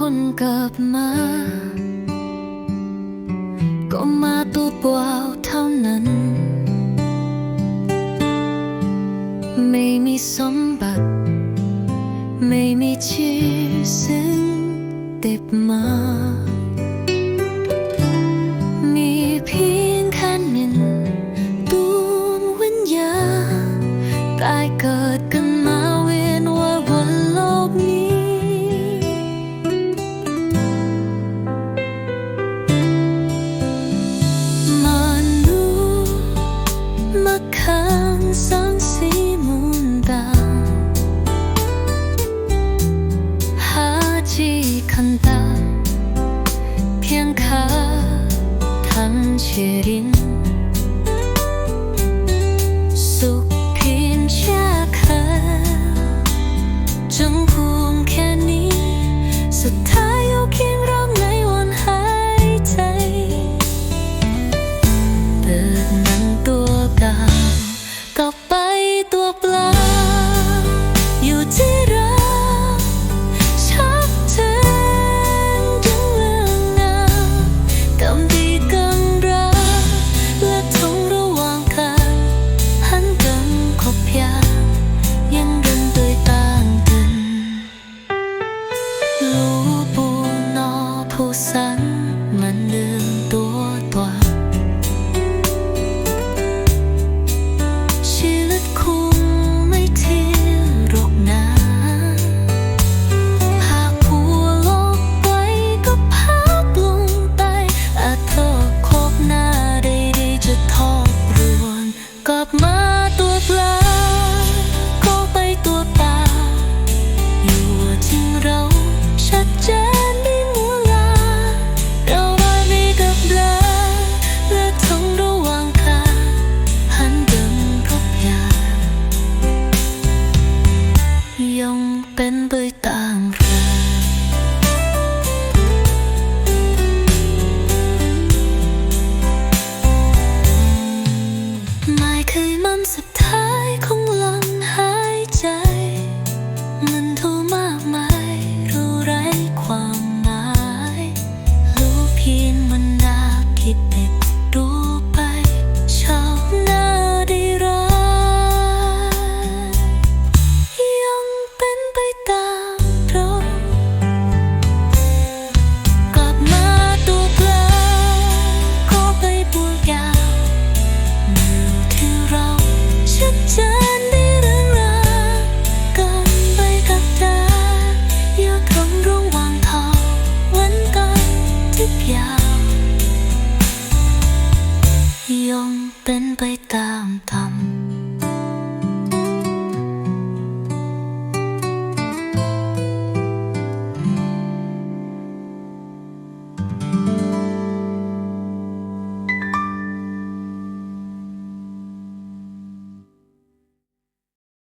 คนกลับมา ก็มาตัวเปล่าเท่านั้น ไม่มีสมบัติ ไม่มีชื่อเสียงติดมา จีคันดาเพี ผู้สันมันเดินตัวตัวชีวิตคงไม่เที่ยงหรอกนะ หากผัวโลกไว้ก็พับลงไปอาจเธอคบหน้าได้ดีจะทอบรวน กลับมาตัวเปล่าก็ไปตัวเปล่าอยู่ที่เรา เป็นไปต่าง ชัดเจนได้เรื่องราวกันไปกับเธอย่าคำระหว่างทางวันกันทุกยาวยังเป็นไปตามธรรม